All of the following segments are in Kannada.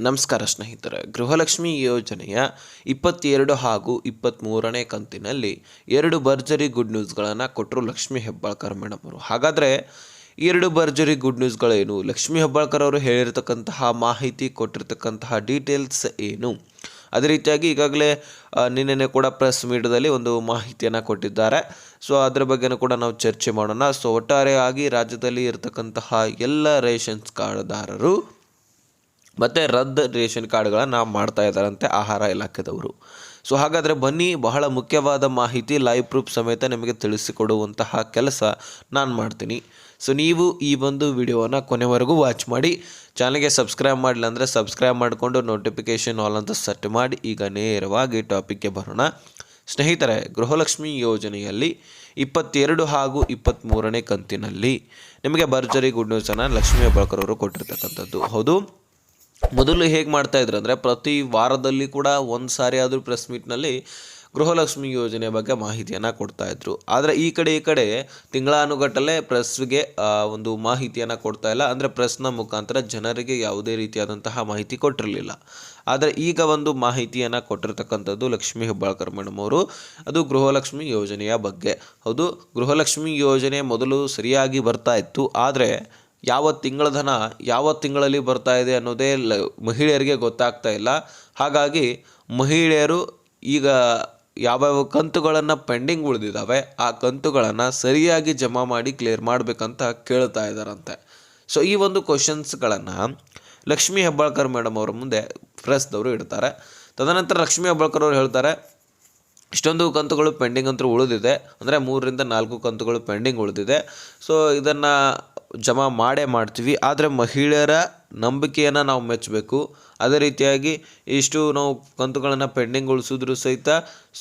ನಮಸ್ಕಾರ ಸ್ನೇಹಿತರೆ, ಗೃಹಲಕ್ಷ್ಮಿ ಯೋಜನೆಯ ಇಪ್ಪತ್ತೆರಡು ಹಾಗೂ ಇಪ್ಪತ್ತ್ಮೂರನೇ ಕಂತಿನಲ್ಲಿ ಎರಡು ಭರ್ಜರಿ ಗುಡ್ ನ್ಯೂಸ್ಗಳನ್ನು ಕೊಟ್ಟರು ಲಕ್ಷ್ಮೀ ಹೆಬ್ಬಾಳ್ಕರ್ ಮೇಡಮ್ ಅವರು. ಹಾಗಾದರೆ ಎರಡು ಭರ್ಜರಿ ಗುಡ್ ನ್ಯೂಸ್ಗಳೇನು? ಲಕ್ಷ್ಮೀ ಹೆಬ್ಬಾಳ್ಕರ್ ಅವರು ಹೇಳಿರ್ತಕ್ಕಂತಹ ಮಾಹಿತಿ ಕೊಟ್ಟಿರ್ತಕ್ಕಂತಹ ಡೀಟೇಲ್ಸ್ ಏನು? ಅದೇ ರೀತಿಯಾಗಿ ಈಗಾಗಲೇ ನಿನ್ನೆ ಕೂಡ ಪ್ರೆಸ್ ಮೀಡಿಯಾದಲ್ಲಿ ಒಂದು ಮಾಹಿತಿಯನ್ನು ಕೊಟ್ಟಿದ್ದಾರೆ. ಸೊ, ಅದರ ಬಗ್ಗೆನೂ ಕೂಡ ನಾವು ಚರ್ಚೆ ಮಾಡೋಣ. ಸೊ, ಒಟ್ಟಾರೆಯಾಗಿ ರಾಜ್ಯದಲ್ಲಿ ಇರತಕ್ಕಂತಹ ಎಲ್ಲ ರೇಷನ್ಸ್ ಕಾರ್ಡ್ದಾರರು ಮತ್ತು ರದ್ದು ರೇಷನ್ ಕಾರ್ಡ್ಗಳನ್ನು ಮಾಡ್ತಾ ಇದ್ದಾರಂತೆ ಆಹಾರ ಇಲಾಖೆದವರು. ಸೊ ಹಾಗಾದರೆ ಬನ್ನಿ, ಬಹಳ ಮುಖ್ಯವಾದ ಮಾಹಿತಿ ಲೈವ್ ಪ್ರೂಫ್ ಸಮೇತ ನಿಮಗೆ ತಿಳಿಸಿಕೊಡುವಂತಹ ಕೆಲಸ ನಾನು ಮಾಡ್ತೀನಿ. ಸೊ ನೀವು ಈ ಒಂದು ವಿಡಿಯೋನ ಕೊನೆವರೆಗೂ ವಾಚ್ ಮಾಡಿ, ಚಾನಲ್ಗೆ ಸಬ್ಸ್ಕ್ರೈಬ್ ಮಾಡಿಲ್ಲ ಅಂದರೆ ಸಬ್ಸ್ಕ್ರೈಬ್ ಮಾಡಿಕೊಂಡು ನೋಟಿಫಿಕೇಷನ್ ಆಲ್ ಅಂತ ಸೆಟ್ ಮಾಡಿ, ಈಗ ನೇರವಾಗಿ ಟಾಪಿಕ್ಗೆ ಬರೋಣ. ಸ್ನೇಹಿತರೆ, ಗೃಹಲಕ್ಷ್ಮಿ ಯೋಜನೆಯಲ್ಲಿ ಇಪ್ಪತ್ತೆರಡು ಹಾಗೂ ಇಪ್ಪತ್ತ್ಮೂರನೇ ಕಂತಿನಲ್ಲಿ ನಿಮಗೆ ಭರ್ಜರಿ ಗುಡ್ ನ್ಯೂಸನ್ನು ಲಕ್ಷ್ಮೀ ಬಳಕರವರು ಕೊಟ್ಟಿರ್ತಕ್ಕಂಥದ್ದು. ಹೌದು? ಮೊದಲು ಹೇಗೆ ಮಾಡ್ತಾ ಇದ್ರು ಅಂದರೆ ಪ್ರತಿ ವಾರದಲ್ಲಿ ಕೂಡ ಒಂದು ಸಾರಿ ಆದರೂ ಪ್ರೆಸ್ ಮೀಟ್ನಲ್ಲಿ ಗೃಹಲಕ್ಷ್ಮಿ ಯೋಜನೆ ಬಗ್ಗೆ ಮಾಹಿತಿಯನ್ನು ಕೊಡ್ತಾ ಇದ್ರು. ಆದರೆ ಈ ಕಡೆ ಈ ಕಡೆ ತಿಂಗಳಾನುಗಟ್ಟಲೆ ಪ್ರೆಸ್ಗೆ ಒಂದು ಮಾಹಿತಿಯನ್ನು ಕೊಡ್ತಾ ಇಲ್ಲ. ಅಂದರೆ ಪ್ರೆಸ್ನ ಮುಖಾಂತರ ಜನರಿಗೆ ಯಾವುದೇ ರೀತಿಯಾದಂತಹ ಮಾಹಿತಿ ಕೊಟ್ಟಿರಲಿಲ್ಲ. ಆದರೆ ಈಗ ಒಂದು ಮಾಹಿತಿಯನ್ನು ಕೊಟ್ಟಿರ್ತಕ್ಕಂಥದ್ದು ಲಕ್ಷ್ಮೀ ಹೆಬ್ಬಾಳ್ಕರ್ ಮೇಡಮ್ ಅವರು. ಅದು ಗೃಹಲಕ್ಷ್ಮಿ ಯೋಜನೆಯ ಬಗ್ಗೆ. ಹೌದು, ಗೃಹಲಕ್ಷ್ಮಿ ಯೋಜನೆ ಮೊದಲು ಸರಿಯಾಗಿ ಬರ್ತಾ ಇತ್ತು. ಆದರೆ ಯಾವ ತಿಂಗಳ ಧನ ಯಾವ ತಿಂಗಳಲ್ಲಿ ಬರ್ತಾ ಇದೆ ಅನ್ನೋದೇ ಮಹಿಳೆಯರಿಗೆ ಗೊತ್ತಾಗ್ತಾ ಇಲ್ಲ. ಹಾಗಾಗಿ ಮಹಿಳೆಯರು ಈಗ ಯಾವ್ಯಾವ ಕಂತುಗಳನ್ನು ಪೆಂಡಿಂಗ್ ಉಳಿದಿದ್ದಾವೆ, ಆ ಕಂತುಗಳನ್ನು ಸರಿಯಾಗಿ ಜಮಾ ಮಾಡಿ ಕ್ಲಿಯರ್ ಮಾಡಬೇಕಂತ ಕೇಳ್ತಾ ಇದ್ದಾರಂತೆ. ಸೊ ಈ ಒಂದು ಕ್ವಶನ್ಸ್ಗಳನ್ನು ಲಕ್ಷ್ಮೀ ಹೆಬ್ಬಾಳ್ಕರ್ ಮೇಡಮ್ ಅವರ ಮುಂದೆ ಪ್ರೆಸ್ದವರು ಇಡ್ತಾರೆ. ತದನಂತರ ಲಕ್ಷ್ಮೀ ಹೆಬ್ಬಾಳ್ಕರ್ ಅವರು ಹೇಳ್ತಾರೆ ಇಷ್ಟೊಂದು ಕಂತುಗಳು ಪೆಂಡಿಂಗ್ ಅಂತೂ ಉಳಿದಿದೆ. ಅಂದರೆ ಮೂರರಿಂದ ನಾಲ್ಕು ಕಂತುಗಳು ಪೆಂಡಿಂಗ್ ಉಳಿದಿದೆ. ಸೊ ಇದನ್ನು ಜಮಾ ಮಾಡೇ ಮಾಡ್ತೀವಿ. ಆದರೆ ಮಹಿಳೆಯರ ನಂಬಿಕೆಯನ್ನು ನಾವು ಮೆಚ್ಚಬೇಕು. ಅದೇ ರೀತಿಯಾಗಿ ಇಷ್ಟು ನಾವು ಕಂತುಗಳನ್ನು ಪೆಂಡಿಂಗ್ ಉಳಿಸಿದ್ರು ಸಹಿತ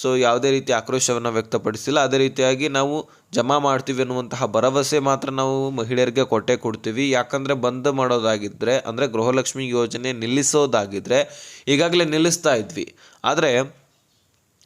ಸೊ ಯಾವುದೇ ರೀತಿ ಆಕ್ರೋಶವನ್ನು ವ್ಯಕ್ತಪಡಿಸಿಲ್ಲ. ಅದೇ ರೀತಿಯಾಗಿ ನಾವು ಜಮಾ ಮಾಡ್ತೀವಿ ಅನ್ನುವಂತಹ ಭರವಸೆ ಮಾತ್ರ ನಾವು ಮಹಿಳೆಯರಿಗೆ ಕೊಟ್ಟೆ ಕೊಡ್ತೀವಿ. ಯಾಕಂದರೆ ಬಂದ್ ಮಾಡೋದಾಗಿದ್ದರೆ ಅಂದರೆ ಗೃಹಲಕ್ಷ್ಮಿ ಯೋಜನೆ ನಿಲ್ಲಿಸೋದಾಗಿದ್ದರೆ ಈಗಾಗಲೇ ನಿಲ್ಲಿಸ್ತಾ ಇದ್ವಿ. ಆದರೆ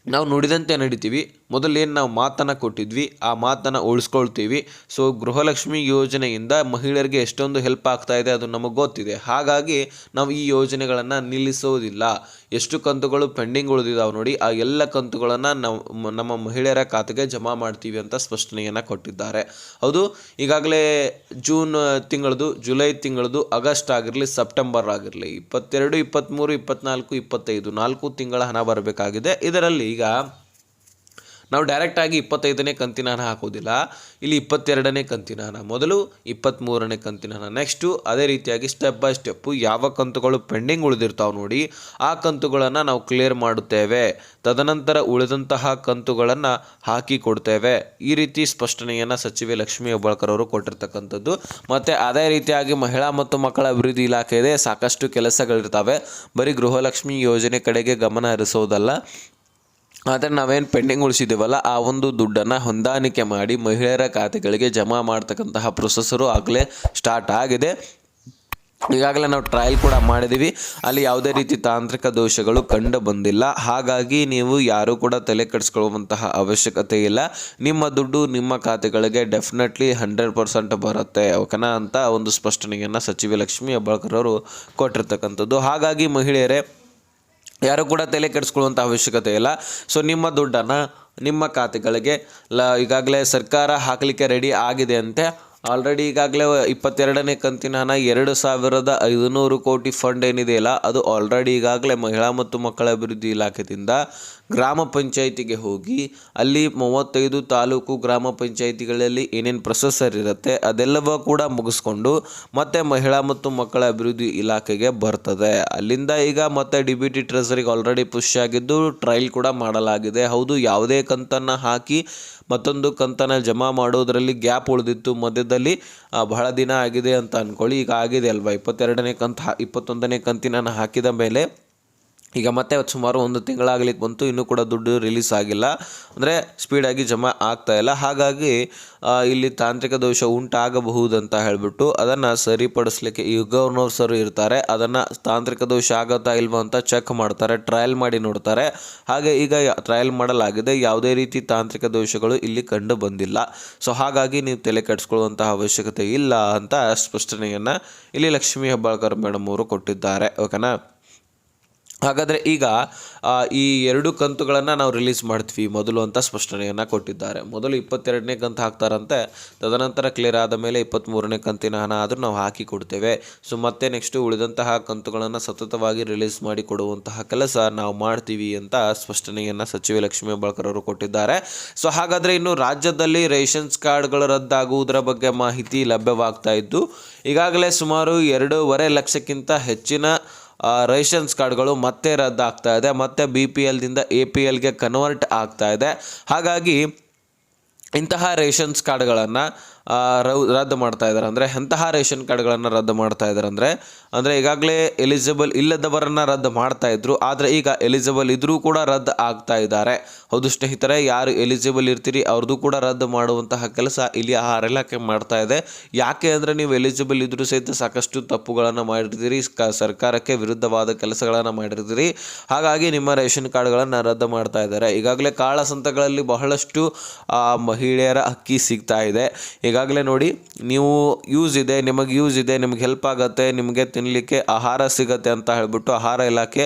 ನಾವು ನುಡಿದಂತೆ ನಡಿತೀವಿ. ಮೊದಲೇನು ನಾವು ಮಾತನ್ನು ಕೊಟ್ಟಿದ್ವಿ. ಆ ಮಾತನ್ನು ಉಳಿಸ್ಕೊಳ್ತೀವಿ. ಸೊ ಗೃಹಲಕ್ಷ್ಮಿ ಯೋಜನೆಯಿಂದ ಮಹಿಳೆಯರಿಗೆ ಎಷ್ಟೊಂದು ಹೆಲ್ಪ್ ಆಗ್ತಾ ಇದೆ ಅದು ನಮಗೆ ಗೊತ್ತಿದೆ. ಹಾಗಾಗಿ ನಾವು ಈ ಯೋಜನೆಗಳನ್ನು ನಿಲ್ಲಿಸೋದಿಲ್ಲ. ಎಷ್ಟು ಕಂತುಗಳು ಪೆಂಡಿಂಗ್ ಉಳಿದಿದ್ದಾವೆ ನೋಡಿ, ಆ ಎಲ್ಲ ಕಂತುಗಳನ್ನು ನಾವು ನಮ್ಮ ಮಹಿಳೆಯರ ಖಾತೆಗೆ ಜಮಾ ಮಾಡ್ತೀವಿ ಅಂತ ಸ್ಪಷ್ಟನೆಯನ್ನು ಕೊಟ್ಟಿದ್ದಾರೆ. ಹೌದು, ಈಗಾಗಲೇ ಜೂನ್ ತಿಂಗಳದು, ಜುಲೈ ತಿಂಗಳದು, ಆಗಸ್ಟ್ ಆಗಿರಲಿ, ಸೆಪ್ಟೆಂಬರ್ ಆಗಿರಲಿ, ಇಪ್ಪತ್ತೆರಡು, ಇಪ್ಪತ್ತ್ಮೂರು ಇಪ್ಪತ್ನಾಲ್ಕು ಇಪ್ಪತ್ತೈದು, ನಾಲ್ಕು ತಿಂಗಳ ಹಣ ಬರಬೇಕಾಗಿದೆ. ಇದರಲ್ಲಿ ಈಗ ನಾವು ಡೈರೆಕ್ಟಾಗಿ ಇಪ್ಪತ್ತೈದನೇ ಕಂತಿನ ಹಣ ಹಾಕೋದಿಲ್ಲ. ಇಲ್ಲಿ ಇಪ್ಪತ್ತೆರಡನೇ ಕಂತಿನ ಮೊದಲು ಇಪ್ಪತ್ತ್ಮೂರನೇ ಕಂತಿನ ಹಣ ನೆಕ್ಸ್ಟು ಅದೇ ರೀತಿಯಾಗಿ ಸ್ಟೆಪ್ ಬೈ ಸ್ಟೆಪ್ಪು ಯಾವ ಕಂತುಗಳು ಪೆಂಡಿಂಗ್ ಉಳಿದಿರ್ತಾವೆ ನೋಡಿ, ಆ ಕಂತುಗಳನ್ನು ನಾವು ಕ್ಲಿಯರ್ ಮಾಡುತ್ತೇವೆ. ತದನಂತರ ಉಳಿದಂತಹ ಕಂತುಗಳನ್ನು ಹಾಕಿ ಕೊಡ್ತೇವೆ. ಈ ರೀತಿ ಸ್ಪಷ್ಟನೆಯನ್ನು ಸಚಿವೆ ಲಕ್ಷ್ಮೀ ಹೆಬ್ಬಾಳ್ಕರ್ ಅವರು ಕೊಟ್ಟಿರ್ತಕ್ಕಂಥದ್ದು. ಮತ್ತು ಅದೇ ರೀತಿಯಾಗಿ ಮಹಿಳಾ ಮತ್ತು ಮಕ್ಕಳ ಅಭಿವೃದ್ಧಿ ಇಲಾಖೆ ಇದೆ ಸಾಕಷ್ಟು ಕೆಲಸಗಳಿರ್ತವೆ. ಬರೀ ಗೃಹಲಕ್ಷ್ಮಿ ಯೋಜನೆ ಕಡೆಗೆ ಗಮನ ಹರಿಸೋದಲ್ಲ. ಆದರೆ ನಾವೇನು ಪೆಂಡಿಂಗ್ ಉಳಿಸಿದ್ದೀವಲ್ಲ ಆ ಒಂದು ದುಡ್ಡನ್ನು ಹೊಂದಾಣಿಕೆ ಮಾಡಿ ಮಹಿಳೆಯರ ಖಾತೆಗಳಿಗೆ ಜಮಾ ಮಾಡ್ತಕ್ಕಂತಹ ಪ್ರೊಸೆಸರು ಆಗಲೇ ಸ್ಟಾರ್ಟ್ ಆಗಿದೆ. ಈಗಾಗಲೇ ನಾವು ಟ್ರಯಲ್ ಕೂಡ ಮಾಡಿದ್ದೀವಿ ಅಲ್ಲಿ ಯಾವುದೇ ರೀತಿ ತಾಂತ್ರಿಕ ದೋಷಗಳು ಕಂಡು ಬಂದಿಲ್ಲ. ಹಾಗಾಗಿ ನೀವು ಯಾರೂ ಕೂಡ ತಲೆ ಕೆಡಿಸ್ಕೊಳ್ಳುವಂತಹ ಅವಶ್ಯಕತೆ ಇಲ್ಲ. ನಿಮ್ಮ ದುಡ್ಡು ನಿಮ್ಮ ಖಾತೆಗಳಿಗೆ ಡೆಫಿನೆಟ್ಲಿ ಹಂಡ್ರೆಡ್ ಪರ್ಸೆಂಟ್ ಬರುತ್ತೆ. ಓಕೆನಾ? ಅಂತ ಒಂದು ಸ್ಪಷ್ಟನೆಯನ್ನು ಸಚಿವೆ ಲಕ್ಷ್ಮಿ ಹೆಬ್ಬಾಳ್ಕರ್ ಅವರು ಕೊಟ್ಟಿರ್ತಕ್ಕಂಥದ್ದು. ಹಾಗಾಗಿ ಮಹಿಳೆಯರೇ ಯಾರು ಕೂಡ ತಲೆ ಕೆಡಿಸ್ಕೊಳ್ಳುವಂಥ ಅವಶ್ಯಕತೆ ಇಲ್ಲ. ಸೊ ನಿಮ್ಮ ದುಡ್ಡನ್ನು ನಿಮ್ಮ ಖಾತೆಗಳಿಗೆ ಲ, ಈಗಾಗಲೇ ಸರ್ಕಾರ ಹಾಕಲಿಕ್ಕೆ ರೆಡಿ ಆಗಿದೆ ಅಂತೆ. ಆಲ್ರೆಡಿ ಈಗಾಗಲೇ ಇಪ್ಪತ್ತೆರಡನೇ ಕಂತಿನ ಹಣ ಎರಡು ಸಾವಿರದ ಐದುನೂರು ಕೋಟಿ ಫಂಡ್ ಏನಿದೆಯಲ್ಲ ಅದು ಆಲ್ರೆಡಿ ಈಗಾಗಲೇ ಮಹಿಳಾ ಮತ್ತು ಮಕ್ಕಳ ಅಭಿವೃದ್ಧಿ ಇಲಾಖೆಯಿಂದ ಗ್ರಾಮ ಪಂಚಾಯಿತಿಗೆ ಹೋಗಿ ಅಲ್ಲಿ ಮೂವತ್ತೈದು ತಾಲೂಕು ಗ್ರಾಮ ಪಂಚಾಯಿತಿಗಳಲ್ಲಿ ಏನೇನು ಪ್ರೊಸೆಸರ್ ಇರುತ್ತೆ ಅದೆಲ್ಲವೂ ಕೂಡ ಮುಗಿಸ್ಕೊಂಡು ಮತ್ತೆ ಮಹಿಳಾ ಮತ್ತು ಮಕ್ಕಳ ಅಭಿವೃದ್ಧಿ ಇಲಾಖೆಗೆ ಬರ್ತದೆ. ಅಲ್ಲಿಂದ ಈಗ ಮತ್ತೆ ಡಿ ಬಿ ಟಿ ಟ್ರೆಸರಿಗೆ ಆಲ್ರೆಡಿ ಪುಷ್ ಆಗಿದ್ದು ಟ್ರಯಲ್ ಕೂಡ ಮಾಡಲಾಗಿದೆ. ಹೌದು, ಯಾವುದೇ ಕಂತನ್ನು ಹಾಕಿ ಮತ್ತೊಂದು ಕಂತನ್ನು ಜಮಾ ಮಾಡೋದರಲ್ಲಿ ಗ್ಯಾಪ್ ಉಳಿದಿತ್ತು. ಮಧ್ಯದಲ್ಲಿ ಬಹಳ ದಿನ ಆಗಿದೆ ಅಂತ ಅಂದ್ಕೊಳ್ಳಿ ಈಗ ಆಗಿದೆ ಅಲ್ವಾ? ಇಪ್ಪತ್ತೆರಡನೇ ಕಂತು, ಇಪ್ಪತ್ತೊಂದನೇ ಕಂತಿನ ಹಾಕಿದ ಮೇಲೆ ಈಗ ಮತ್ತೆ ಸುಮಾರು ಒಂದು ತಿಂಗಳಾಗ್ಲಿಕ್ಕೆ ಬಂತು, ಇನ್ನೂ ಕೂಡ ದುಡ್ಡು ರಿಲೀಸ್ ಆಗಿಲ್ಲ. ಅಂದರೆ ಸ್ಪೀಡಾಗಿ ಜಮಾ ಆಗ್ತಾ ಇಲ್ಲ. ಹಾಗಾಗಿ ಇಲ್ಲಿ ತಾಂತ್ರಿಕ ದೋಷ ಉಂಟಾಗಬಹುದಂತ ಹೇಳಿಬಿಟ್ಟು ಅದನ್ನು ಸರಿಪಡಿಸ್ಲಿಕ್ಕೆ ಈ ಸರ್ ಇರ್ತಾರೆ. ಅದನ್ನು ತಾಂತ್ರಿಕ ದೋಷ ಆಗುತ್ತಾ ಇಲ್ವಾ ಅಂತ ಚೆಕ್ ಮಾಡ್ತಾರೆ ಟ್ರಯಲ್ ಮಾಡಿ ನೋಡ್ತಾರೆ. ಹಾಗೆ ಈಗ ಟ್ರಯಲ್ ಮಾಡಲಾಗಿದೆ. ಯಾವುದೇ ರೀತಿ ತಾಂತ್ರಿಕ ದೋಷಗಳು ಇಲ್ಲಿ ಕಂಡು ಬಂದಿಲ್ಲ. ಸೊ ಹಾಗಾಗಿ ನೀವು ತಲೆ ಕೆಡಿಸ್ಕೊಳ್ಳುವಂತಹ ಅವಶ್ಯಕತೆ ಇಲ್ಲ ಅಂತ ಸ್ಪಷ್ಟನೆಯನ್ನು ಇಲ್ಲಿ ಲಕ್ಷ್ಮೀ ಹೆಬ್ಬಾಳ್ಕರ್ ಮೇಡಮ್ ಅವರು ಕೊಟ್ಟಿದ್ದಾರೆ. ಓಕೆನಾ ಹಾಗಾದರೆ ಈಗ ಈ ಎರಡು ಕಂತುಗಳನ್ನು ನಾವು ರಿಲೀಸ್ ಮಾಡ್ತೀವಿ. ಮೊದಲು ಅಂತ ಸ್ಪಷ್ಟನೆಯನ್ನು ಕೊಟ್ಟಿದ್ದಾರೆ. ಮೊದಲು ಇಪ್ಪತ್ತೆರಡನೇ ಕಂತು ಹಾಕ್ತಾರಂತೆ. ತದನಂತರ ಕ್ಲಿಯರ್ ಆದ ಮೇಲೆ ಇಪ್ಪತ್ತ್ಮೂರನೇ ಕಂತಿನ ಹಣ ಆದರೂ ನಾವು ಹಾಕಿ ಕೊಡ್ತೇವೆ. ಸೊ ಮತ್ತೆ ನೆಕ್ಸ್ಟು ಉಳಿದಂತಹ ಕಂತುಗಳನ್ನು ಸತತವಾಗಿ ರಿಲೀಸ್ ಮಾಡಿ ಕೊಡುವಂತಹ ಕೆಲಸ ನಾವು ಮಾಡ್ತೀವಿ ಅಂತ ಸ್ಪಷ್ಟನೆಯನ್ನು ಸಚಿವೆ ಲಕ್ಷ್ಮೀ ಅವರು ಕೊಟ್ಟಿದ್ದಾರೆ. ಸೊ ಹಾಗಾದರೆ ಇನ್ನು ರಾಜ್ಯದಲ್ಲಿ ರೇಷನ್ಸ್ ಕಾರ್ಡ್ಗಳು ರದ್ದಾಗುವುದರ ಬಗ್ಗೆ ಮಾಹಿತಿ ಲಭ್ಯವಾಗ್ತಾ ಇದ್ದು, ಈಗಾಗಲೇ ಸುಮಾರು ಎರಡೂವರೆ ಲಕ್ಷಕ್ಕಿಂತ ಹೆಚ್ಚಿನ ರೇಷನ್ಸ್ ಕಾರ್ಡ್ಗಳು ಮತ್ತೆ ರದ್ದಾಗ್ತಾ ಇದೆ, ಮತ್ತೆ ಬಿ ಪಿ ಎಲ್ದಿಂದ ಎ ಪಿ ಎಲ್ಗೆ ಕನ್ವರ್ಟ್ ಆಗ್ತಾ ಇದೆ. ಹಾಗಾಗಿ ಇಂತಹ ರೇಷನ್ಸ್ ಕಾರ್ಡ್ಗಳನ್ನು ರದ್ದು ಮಾಡ್ತಾ ಇದ್ದಾರೆ ಅಂದರೆ ಎಂತಹ ರೇಷನ್ ಕಾರ್ಡ್ಗಳನ್ನು ರದ್ದು ಮಾಡ್ತಾ ಇದ್ದಾರೆ ಅಂದರೆ ಅಂದರೆ ಈಗಾಗಲೇ ಎಲಿಜಿಬಲ್ ಇಲ್ಲದವರನ್ನು ರದ್ದು ಮಾಡ್ತಾ ಇದ್ರು. ಆದರೆ ಈಗ ಎಲಿಜಿಬಲ್ ಇದ್ರೂ ಕೂಡ ರದ್ದು ಆಗ್ತಾ ಇದ್ದಾರೆ. ಹೌದು ಸ್ನೇಹಿತರೆ, ಯಾರು ಎಲಿಜಿಬಲ್ ಇರ್ತೀರಿ ಅವ್ರದ್ದು ಕೂಡ ರದ್ದು ಮಾಡುವಂತಹ ಕೆಲಸ ಇಲ್ಲಿ ಆಹಾರ ಇಲಾಖೆ ಮಾಡ್ತಾ ಇದೆ. ಯಾಕೆ ಅಂದರೆ ನೀವು ಎಲಿಜಿಬಲ್ ಇದ್ರೂ ಸಹಿತ ಸಾಕಷ್ಟು ತಪ್ಪುಗಳನ್ನು ಮಾಡಿರ್ತೀರಿ ಸರ್ಕಾರಕ್ಕೆ ವಿರುದ್ಧವಾದ ಕೆಲಸಗಳನ್ನು ಮಾಡಿರ್ತೀರಿ. ಹಾಗಾಗಿ ನಿಮ್ಮ ರೇಷನ್ ಕಾರ್ಡ್ಗಳನ್ನು ರದ್ದು ಮಾಡ್ತಾ ಇದ್ದಾರೆ. ಈಗಾಗಲೇ ಕಾಳಸಂತಗಳಲ್ಲಿ ಬಹಳಷ್ಟು ಮಹಿಳೆಯರ ಅಕ್ಕಿ ಸಿಗ್ತಾ ಇದೆ. ಈಗಾಗಲೇ ನೋಡಿ, ನೀವು ಯೂಸ್ ಇದೆ, ನಿಮಗೆ ಯೂಸ್ ಇದೆ, ನಿಮ್ಗೆ ಹೆಲ್ಪ್ ಆಗುತ್ತೆ, ನಿಮಗೆ ತಿನ್ನಲಿಕ್ಕೆ ಆಹಾರ ಸಿಗುತ್ತೆ ಅಂತ ಹೇಳ್ಬಿಟ್ಟು ಆಹಾರ ಇಲಾಖೆ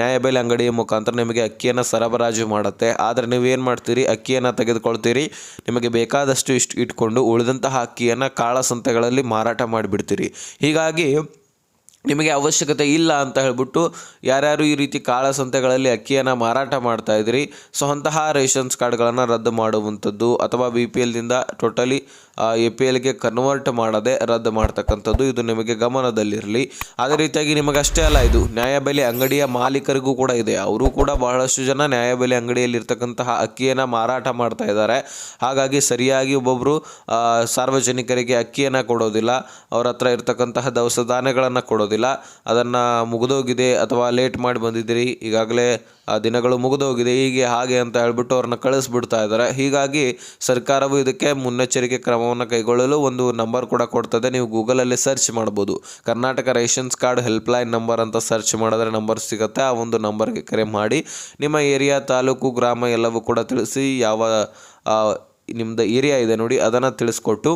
ನ್ಯಾಯಬೆಲೆ ಅಂಗಡಿಯ ಮುಖಾಂತರ ನಿಮಗೆ ಅಕ್ಕಿಯನ್ನು ಸರಬರಾಜು ಮಾಡುತ್ತೆ. ಆದರೆ ನೀವು ಏನು ಮಾಡ್ತೀರಿ? ಅಕ್ಕಿಯನ್ನು ತೆಗೆದುಕೊಳ್ತೀರಿ. ನಿಮಗೆ ಬೇಕಾದಷ್ಟು ಇಷ್ಟು ಇಟ್ಕೊಂಡು ಉಳಿದಂತಹ ಅಕ್ಕಿಯನ್ನು ಕಾಳಸಂತೆಗಳಲ್ಲಿ ಮಾರಾಟ ಮಾಡಿಬಿಡ್ತೀರಿ. ಹೀಗಾಗಿ ನಿಮಗೆ ಅವಶ್ಯಕತೆ ಇಲ್ಲ ಅಂತ ಹೇಳ್ಬಿಟ್ಟು ಯಾರ್ಯಾರು ಈ ರೀತಿ ಕಾಳಸಂತೆಗಳಲ್ಲಿ ಅಕ್ಕಿಯನ್ನು ಮಾರಾಟ ಮಾಡ್ತಾ ಇದ್ರಿ ಸೊ ಅಂತಹ ರೇಷನ್ಸ್ ಕಾರ್ಡ್ಗಳನ್ನು ರದ್ದು ಮಾಡುವಂಥದ್ದು ಅಥವಾ ಬಿ ಪಿ ಎಲ್ದಿಂದ ಟೋಟಲಿ ಎ ಪಿ ಎಲ್ಗೆ ಕನ್ವರ್ಟ್ ಮಾಡದೆ ರದ್ದು ಮಾಡ್ತಕ್ಕಂಥದ್ದು ಇದು ನಿಮಗೆ ಗಮನದಲ್ಲಿರಲಿ. ಅದೇ ರೀತಿಯಾಗಿ ನಿಮಗಷ್ಟೇ ಅಲ್ಲ, ಇದು ನ್ಯಾಯಬೆಲೆ ಅಂಗಡಿಯ ಮಾಲೀಕರಿಗೂ ಕೂಡ ಇದೆ. ಅವರು ಕೂಡ ಬಹಳಷ್ಟು ಜನ ನ್ಯಾಯಬೆಲೆ ಅಂಗಡಿಯಲ್ಲಿ ಇರ್ತಕ್ಕಂತಹ ಅಕ್ಕಿಯನ್ನು ಮಾರಾಟ ಮಾಡ್ತಾ ಇದ್ದಾರೆ. ಹಾಗಾಗಿ ಸರಿಯಾಗಿ ಒಬ್ಬೊಬ್ಬರು ಸಾರ್ವಜನಿಕರಿಗೆ ಅಕ್ಕಿಯನ್ನು ಕೊಡೋದಿಲ್ಲ, ಅವರ ಹತ್ರ ಇರ್ತಕ್ಕಂತಹ ದವಸ ಧಾನ್ಯಗಳನ್ನು ಕೊಡೋದಿಲ್ಲ. ಅದನ್ನು ಮುಗಿದೋಗಿದೆ ಅಥವಾ ಲೇಟ್ ಮಾಡಿ ಬಂದಿದ್ದೀರಿ, ಈಗಾಗಲೇ ದಿನಗಳು ಮುಗಿದೋಗಿದೆ, ಹೀಗೆ ಹಾಗೆ ಅಂತ ಹೇಳ್ಬಿಟ್ಟು ಅವ್ರನ್ನ ಕಳಿಸ್ಬಿಡ್ತಾ ಇದ್ದಾರೆ. ಹೀಗಾಗಿ ಸರ್ಕಾರವು ಇದಕ್ಕೆ ಮುನ್ನೆಚ್ಚರಿಕೆ ಕ್ರಮವನ್ನು ಕೈಗೊಳ್ಳಲು ಒಂದು ನಂಬರ್ ಕೂಡ ಕೊಡ್ತದೆ. ನೀವು ಗೂಗಲಲ್ಲಿ ಸರ್ಚ್ ಮಾಡ್ಬೋದು. Karnataka rations card helpline number ಅಂತ ಸರ್ಚ್ ಮಾಡಿದ್ರೆ ನಂಬರ್ ಸಿಗುತ್ತೆ. ಆ ಒಂದು ನಂಬರ್ಗೆ ಕರೆ ಮಾಡಿ. ನಿಮ್ಮ ಏರಿಯಾ ತಾಲೂಕು, ಗ್ರಾಮ ಎಲ್ಲವೂ ಕೂಡ ತಿಳಿಸಿ ಯಾವ ನಿಮ್ಮದು ಏರಿಯಾ ಇದೆ ನೋಡಿ, ಅದನ್ನು ತಿಳಿಸ್ಕೊಟ್ಟು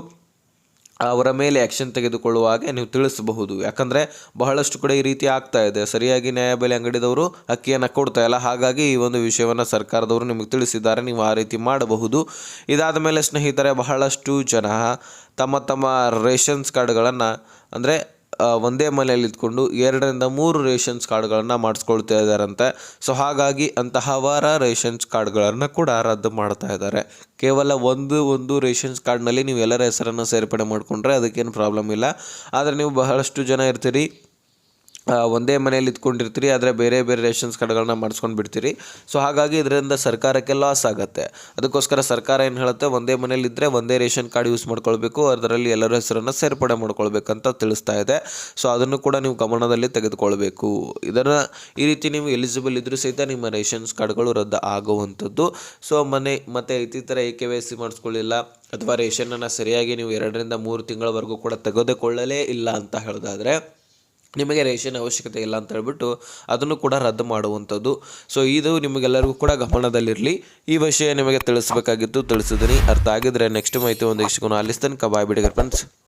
ಅವರ ಮೇಲೆ ಆ್ಯಕ್ಷನ್ ತೆಗೆದುಕೊಳ್ಳುವ ಹಾಗೆ ನೀವು ತಿಳಿಸಬಹುದು. ಯಾಕಂದರೆ ಬಹಳಷ್ಟು ಕಡೆ ಈ ರೀತಿ ಆಗ್ತಾ ಇದೆ. ಸರಿಯಾಗಿ ನ್ಯಾಯಬೆಲೆ ಅಂಗಡಿದವರು ಅಕ್ಕಿಯನ್ನು ಕೊಡ್ತಾ ಇಲ್ಲ. ಹಾಗಾಗಿ ಈ ಒಂದು ವಿಷಯವನ್ನು ಸರ್ಕಾರದವರು ನಿಮಗೆ ತಿಳಿಸಿದ್ದಾರೆ. ನೀವು ಆ ರೀತಿ ಮಾಡಬಹುದು. ಇದಾದ ಮೇಲೆ ಸ್ನೇಹಿತರೆ, ಬಹಳಷ್ಟು ಜನ ತಮ್ಮ ತಮ್ಮ ರೇಷನ್ಸ್ ಕಾರ್ಡ್ಗಳನ್ನು ಅಂದರೆ ಒಂದೇ ಮನೆಯಲ್ಲಿ ಇದ್ಕೊಂಡು ಎರಡರಿಂದ ಮೂರು ರೇಷನ್ಸ್ ಕಾರ್ಡ್ಗಳನ್ನು ಮಾಡಿಸ್ಕೊಳ್ತಾ ಇದ್ದಾರಂತೆ ಸೊ ಹಾಗಾಗಿ ಅಂತಹವರ ರೇಷನ್ಸ್ ಕಾರ್ಡ್ಗಳನ್ನು ಕೂಡ ರದ್ದು ಮಾಡ್ತಾ ಇದ್ದಾರೆ ಕೇವಲ ಒಂದು ಒಂದು ರೇಷನ್ಸ್ ಕಾರ್ಡ್ನಲ್ಲಿ ನೀವು ಎಲ್ಲರ ಹೆಸರನ್ನು ಸೇರ್ಪಡೆ ಮಾಡಿಕೊಂಡ್ರೆ ಅದಕ್ಕೇನು ಪ್ರಾಬ್ಲಮ್ ಇಲ್ಲ. ಆದರೆ ನೀವು ಬಹಳಷ್ಟು ಜನ ಇರ್ತೀರಿ. ಒಂದೇ ಮನೆಯಲ್ಲಿ ಇದ್ಕೊಂಡಿರ್ತೀರಿ, ಆದರೆ ಬೇರೆ ಬೇರೆ ರೇಷನ್ಸ್ ಕಾರ್ಡ್ಗಳನ್ನ ಮಾಡಿಸ್ಕೊಂಡು ಬಿಡ್ತೀರಿ. ಸೊ ಹಾಗಾಗಿ ಇದರಿಂದ ಸರ್ಕಾರಕ್ಕೆ ಲಾಸ್ ಆಗುತ್ತೆ. ಅದಕ್ಕೋಸ್ಕರ ಸರ್ಕಾರ ಏನು ಹೇಳುತ್ತೆ, ಒಂದೇ ಮನೇಲಿ ಇದ್ದರೆ ಒಂದೇ ರೇಷನ್ ಕಾರ್ಡ್ ಯೂಸ್ ಮಾಡ್ಕೊಳ್ಬೇಕು, ಅದರಲ್ಲಿ ಎಲ್ಲರ ಹೆಸರನ್ನು ಸೇರ್ಪಡೆ ಮಾಡ್ಕೊಳ್ಬೇಕಂತ ತಿಳಿಸ್ತಾ ಇದೆ. ಸೊ ಅದನ್ನು ಕೂಡ ನೀವು ಗಮನದಲ್ಲಿ ತೆಗೆದುಕೊಳ್ಬೇಕು. ಇದನ್ನು ಈ ರೀತಿ ನೀವು ಎಲಿಜಿಬಲ್ ಇದ್ದರೂ ಸಹಿತ ನಿಮ್ಮ ರೇಷನ್ಸ್ ಕಾರ್ಡ್ಗಳು ರದ್ದು ಆಗುವಂಥದ್ದು. ಸೊ ಮನೆ ಮತ್ತು ಇತರ ಎ ಕೆ ವೈ ಸಿ ಮಾಡಿಸ್ಕೊಳ್ಳಿಲ್ಲ, ಅಥವಾ ರೇಷನನ್ನು ಸರಿಯಾಗಿ ನೀವು ಎರಡರಿಂದ ಮೂರು ತಿಂಗಳವರೆಗೂ ಕೂಡ ತೆಗೆದುಕೊಳ್ಳಲೇ ಇಲ್ಲ ಅಂತ ಹೇಳೋದಾದರೆ ನಿಮಗೆ ರೇಷನ್ ಅವಶ್ಯಕತೆ ಇಲ್ಲ ಅಂತ ಹೇಳ್ಬಿಟ್ಟು ಅದನ್ನು ಕೂಡ ರದ್ದು ಮಾಡುವಂಥದ್ದು. ಸೊ ಇದು ನಿಮಗೆಲ್ಲರಿಗೂ ಕೂಡ ಗಮನದಲ್ಲಿರಲಿ. ಈ ವಿಷಯ ನಿಮಗೆ ತಿಳಿಸ್ಬೇಕಾಗಿತ್ತು, ತಿಳಿಸಿದ್ದೀನಿ. ಅರ್ಥ ಆಗಿದ್ರೆ ನೆಕ್ಸ್ಟ್ ಮಾಹಿತಿ ಒಂದು ಇಷ್ಟಕೊಂಡು ಅಲ್ಲಿಸ್ತೇನೆ, ಕಬಾಯ್, ಬಿಡಿಗರ್ ಫ್ರೆಂಡ್ಸ್